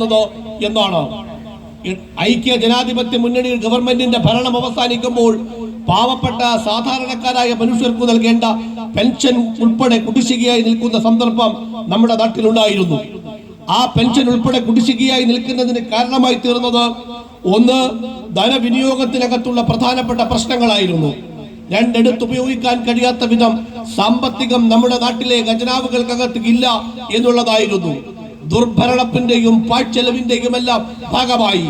ോ എന്നാണ്. ഐക്യ ജനാധിപത്യ മുന്നണി ഗവൺമെന്റിന്റെ ഭരണം അവസാനിക്കുമ്പോൾ പാവപ്പെട്ട സാധാരണക്കാരായ മനുഷ്യർക്ക് നൽകേണ്ട പെൻഷൻ ഉൾപ്പെടെ കുടിശ്ശികയായി നിൽക്കുന്ന സന്ദർഭം നമ്മുടെ നാട്ടിലുണ്ടായിരുന്നു. ആ പെൻഷൻ ഉൾപ്പെടെ കുടിശ്ശികയായി നിൽക്കുന്നതിന് കാരണമായി തീർന്നത് ഒന്ന് ധനവിനിയോഗത്തിനകത്തുള്ള പ്രധാനപ്പെട്ട പ്രശ്നങ്ങളായിരുന്നു. രണ്ടെടുത്ത് ഉപയോഗിക്കാൻ കഴിയാത്ത വിധം സാമ്പത്തികം നമ്മുടെ നാട്ടിലെ ഖജനാവുകൾക്കകത്ത് ഇല്ല എന്നുള്ളതായിരുന്നു. ദുർഭരണത്തിന്റെയും പാഴ്ചെലവിന്റെയും എല്ലാം ഭാഗമായി.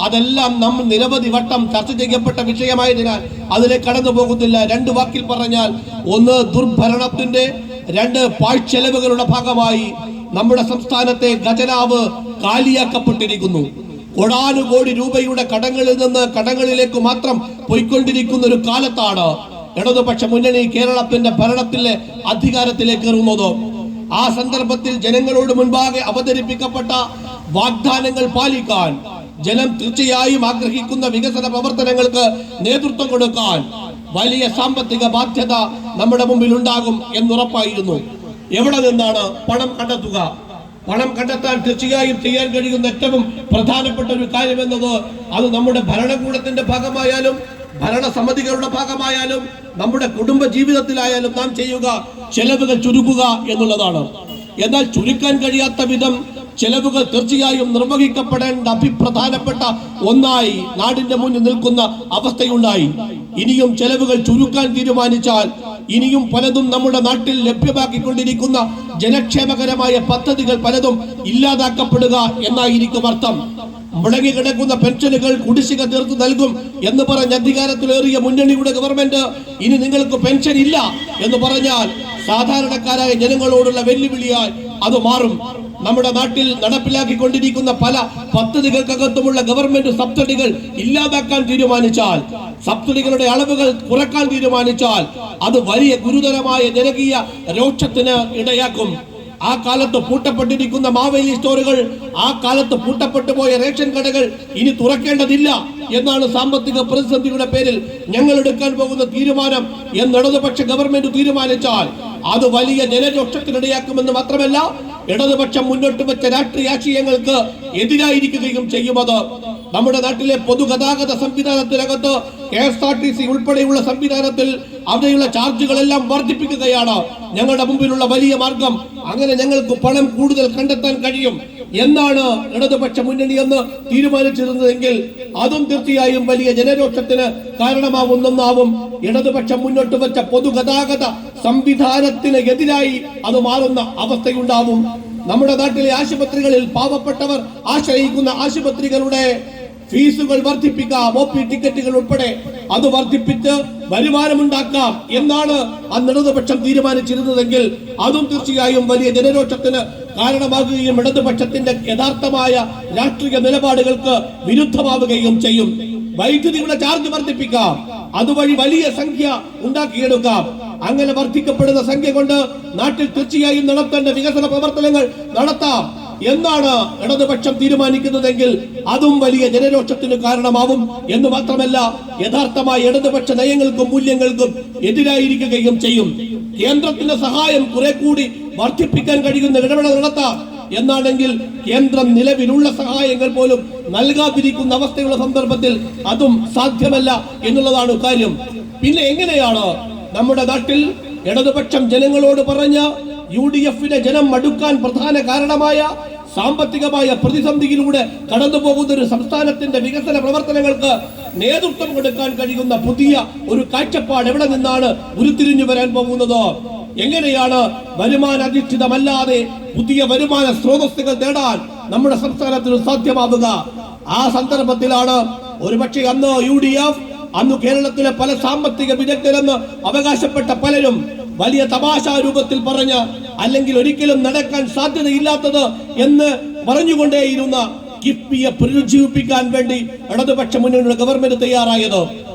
അതെല്ലാം നമ്മൾ നിരവധി വട്ടം ചർച്ച ചെയ്യപ്പെട്ട വിഷയമായതിനാൽ അതിലേക്ക് കടന്നു പോകുന്നില്ല. രണ്ട് വാക്കിൽ പറഞ്ഞാൽ ഒന്ന് ദുർഭരണത്തിന്റെ രണ്ട് പാഴ്ചെലവുകളുടെ ഭാഗമായി നമ്മുടെ സംസ്ഥാനത്തെ ഖജനാവ് കാലിയാക്കപ്പെട്ടിരിക്കുന്നു. കോടാനുകോടി രൂപയുടെ കടങ്ങളിൽ നിന്ന് കടങ്ങളിലേക്ക് മാത്രം പോയിക്കൊണ്ടിരിക്കുന്ന ഒരു കാലത്താണ് ഇടതുപക്ഷ മുന്നണി കേരളത്തിന്റെ ഭരണത്തിലെ അധികാരത്തിലേക്ക് കയറുന്നത്. ആ സന്ദർഭത്തിൽ ജനങ്ങളോട് മുൻപാകെ അവതരിപ്പിക്കപ്പെട്ട വാഗ്ദാനങ്ങൾ പാലിക്കാൻ ജനം തീർച്ചയായും ആഗ്രഹിക്കുന്ന വികസന പ്രവർത്തനങ്ങൾക്ക് നേതൃത്വം കൊടുക്കാൻ വലിയ സാമ്പത്തിക ബാധ്യത നമ്മുടെ മുമ്പിൽ ഉണ്ടാകും എന്നുറപ്പായിരുന്നു. എവിടെ നിന്നാണ് പണം കണ്ടെത്തുക? പണം കണ്ടെത്താൻ തീർച്ചയായും ചെയ്യാൻ കഴിയുന്ന ഏറ്റവും പ്രധാനപ്പെട്ട ഒരു കാര്യം എന്നത് അത് നമ്മുടെ ഭരണകൂടത്തിന്റെ ഭാഗമായാലും ഭരണസമിതികളുടെ ഭാഗമായാലും നമ്മുടെ കുടുംബ ജീവിതത്തിലായാലും നാം ചെയ്യുക ചെലവുകൾ ചുരുക്കുക എന്നുള്ളതാണ്. എന്നാൽ ചുരുക്കാൻ കഴിയാത്ത വിധം ചെലവുകൾ തീർച്ചയായും നിർവഹിക്കപ്പെടേണ്ട അഭിപ്രധാനപ്പെട്ട ഒന്നായി നാടിന്റെ മുന്നിൽ നിൽക്കുന്ന അവസ്ഥയുണ്ടായി. ഇനിയും ചെലവുകൾ ചുരുക്കാൻ തീരുമാനിച്ചാൽ ഇനിയും പലതും നമ്മുടെ നാട്ടിൽ ലഭ്യമാക്കിക്കൊണ്ടിരിക്കുന്ന ജനക്ഷേമകരമായ പദ്ധതികൾ പലതും ഇല്ലാതാക്കപ്പെടുക എന്നായിരിക്കും അർത്ഥം. മുടങ്ങി കിടക്കുന്ന പെൻഷനുകൾ കുടിശ്ശിക തീർത്ത് നൽകും എന്ന് പറഞ്ഞ് അധികാരത്തിലേറിയ മുന്നണിയുടെ ഗവൺമെന്റ് ഇനി നിങ്ങൾക്ക് പെൻഷൻ ഇല്ല എന്ന് പറഞ്ഞാൽ സാധാരണക്കാരായ ജനങ്ങളോടുള്ള വെല്ലുവിളിയായി അത് മാറും. നമ്മുടെ നാട്ടിൽ നടപ്പിലാക്കിക്കൊണ്ടിരിക്കുന്ന പല പദ്ധതികൾക്കകത്തുമുള്ള ഗവൺമെന്റ് സബ്സിഡികൾ ഇല്ലാതാക്കാൻ തീരുമാനിച്ചാൽ സബ്സിഡികളുടെ അളവുകൾ കുറയ്ക്കാൻ തീരുമാനിച്ചാൽ അത് വലിയ ഗുരുതരമായ ജനകീയ രോക്ഷത്തിന് ഇടയാക്കും. ആ കാലത്ത് പൂട്ടപ്പെട്ടിരിക്കുന്ന മാവേലി സ്റ്റോറുകൾ ആ കാലത്ത് പൂട്ടപ്പെട്ടു പോയ റേഷൻ കടകൾ ഇനി തുറക്കേണ്ടതില്ല എന്നാണ് സാമ്പത്തിക പ്രതിസന്ധിയുടെ പേരിൽ ഞങ്ങൾ എടുക്കാൻ പോകുന്ന തീരുമാനം എന്ന് ഇടതുപക്ഷ ഗവൺമെന്റ് തീരുമാനിച്ചാൽ അത് വലിയ ജനരോക്ഷത്തിനിടയാക്കുമെന്ന് മാത്രമല്ല ഇടതുപക്ഷം മുന്നോട്ട് വെച്ച രാഷ്ട്രീയ ആശയങ്ങൾക്ക് എതിരായിരിക്കുകയും ചെയ്യുമത്. നമ്മുടെ നാട്ടിലെ പൊതുഗതാഗത സംവിധാനത്തിനകത്ത് K S R T C ഉൾപ്പെടെയുള്ള സംവിധാനത്തിൽ അവിടെയുള്ള ചാർജുകളെല്ലാം വർദ്ധിപ്പിക്കുകയാണ്. ഞങ്ങളുടെ മുമ്പിലുള്ള വലിയ മാർഗം. അങ്ങനെ ഞങ്ങൾക്ക് പണം കൂടുതൽ കണ്ടെത്താൻ കഴിയും. എന്നാണ് ഇടതുപക്ഷ മുന്നണി എന്ന് തീരുമാനിച്ചിരുന്നതെങ്കിൽ അതും തീർച്ചയായും വലിയ ജനരോക്ഷത്തിന് കാരണമാവുന്നെന്നാവും ഇടതുപക്ഷം മുന്നോട്ട് വെച്ച പൊതുഗതാഗത സംവിധാനത്തിന് എതിരായി അത് മാറുന്ന അവസ്ഥയുണ്ടാവും. നമ്മുടെ നാട്ടിലെ ആശുപത്രികളിൽ പാവപ്പെട്ടവർ ആശ്രയിക്കുന്ന ആശുപത്രികളുടെ ഫീസുകൾ വർദ്ധിപ്പിക്കാം ഒ പി ടിക്കറ്റുകൾ ഉൾപ്പെടെ. അത് വർദ്ധിപ്പിച്ച് വരുമാനമുണ്ടാക്കാം എന്നാണ് അന്ന് ഇടതുപക്ഷം തീരുമാനിച്ചിരുന്നതെങ്കിൽ അതും തീർച്ചയായും വലിയ ജനരോക്ഷത്തിന് കാരണമാകുകയും ഇടതുപക്ഷത്തിന്റെ യഥാർത്ഥമായ രാഷ്ട്രീയ നിലപാടുകൾക്ക് വിരുദ്ധമാവുകയും ചെയ്യും. വൈദ്യുതിയുടെ ചാർജ് വർദ്ധിപ്പിക്കാം. അതുവഴി വലിയ സംഖ്യ ഉണ്ടാക്കിയെടുക്കാം. അങ്ങനെ വർദ്ധിക്കപ്പെടുന്ന സംഖ്യ കൊണ്ട് നാട്ടിൽ തീർച്ചയായും നടത്തേണ്ട വികസന പ്രവർത്തനങ്ങൾ നടത്താം. എന്നാണ് ഇടതുപക്ഷം തീരുമാനിക്കുന്നതെങ്കിൽ അതും വലിയ ജനരോക്ഷത്തിന് കാരണമാവും എന്ന് മാത്രമല്ല യഥാർത്ഥമായ ഇടതുപക്ഷ നയങ്ങൾക്കും മൂല്യങ്ങൾക്കും എതിരായിരിക്കുകയും ചെയ്യും. കേന്ദ്രത്തിന്റെ സഹായം കുറെ കൂടി വർദ്ധിപ്പിക്കാൻ കഴിയുന്ന ഇടപെടൽ നടത്താം. എന്നാണെങ്കിൽ കേന്ദ്രം നിലവിലുള്ള സഹായങ്ങൾ പോലും നൽകാതിരിക്കുന്ന അവസ്ഥയുള്ള സന്ദർഭത്തിൽ അതും സാധ്യമല്ല എന്നുള്ളതാണ് കാര്യം. പിന്നെ എങ്ങനെയാണ് നമ്മുടെ നാട്ടിൽ ഇടതുപക്ഷം ജനങ്ങളോട് പറഞ്ഞ യു ഡി എഫിനെ ജനം മടുക്കാൻ പ്രധാന കാരണമായ സാമ്പത്തികമായ പ്രതിസന്ധിയിലൂടെ കടന്നു പോകുന്ന ഒരു സംസ്ഥാനത്തിന്റെ വികസന പ്രവർത്തനങ്ങൾക്ക് നേതൃത്വം കൊടുക്കാൻ കഴിയുന്ന പുതിയ ഒരു കാഴ്ചപ്പാട് എവിടെ നിന്നാണ് ഉരുത്തിരിഞ്ഞു വരാൻ പോകുന്നത്? എങ്ങനെയാണ് വരുമാന അധിഷ്ഠിതമല്ലാതെ പുതിയ വരുമാന സ്രോതസ്സുകൾ നേടാൻ നമ്മുടെ സംസ്ഥാനത്തിന് സാധ്യമാവുക ആ സന്ദർഭത്തിലാണ് ഒരുപക്ഷെ അന്ന് യു ഡി എഫ് അന്ന് കേരളത്തിലെ പല സാമ്പത്തിക വിദഗ്ധരെന്ന് അവകാശപ്പെട്ട പലരും വലിയ തപാശാ രൂപത്തിൽ പറഞ്ഞ് അല്ലെങ്കിൽ ഒരിക്കലും നടക്കാൻ സാധ്യതയില്ലാത്തത് എന്ന് പറഞ്ഞുകൊണ്ടേയിരുന്ന കിഫ്ബിയെ പുനരുജ്ജീവിപ്പിക്കാൻ വേണ്ടി ഇടതുപക്ഷ മുന്നണിയുടെ ഗവൺമെന്റ് തയ്യാറായത്.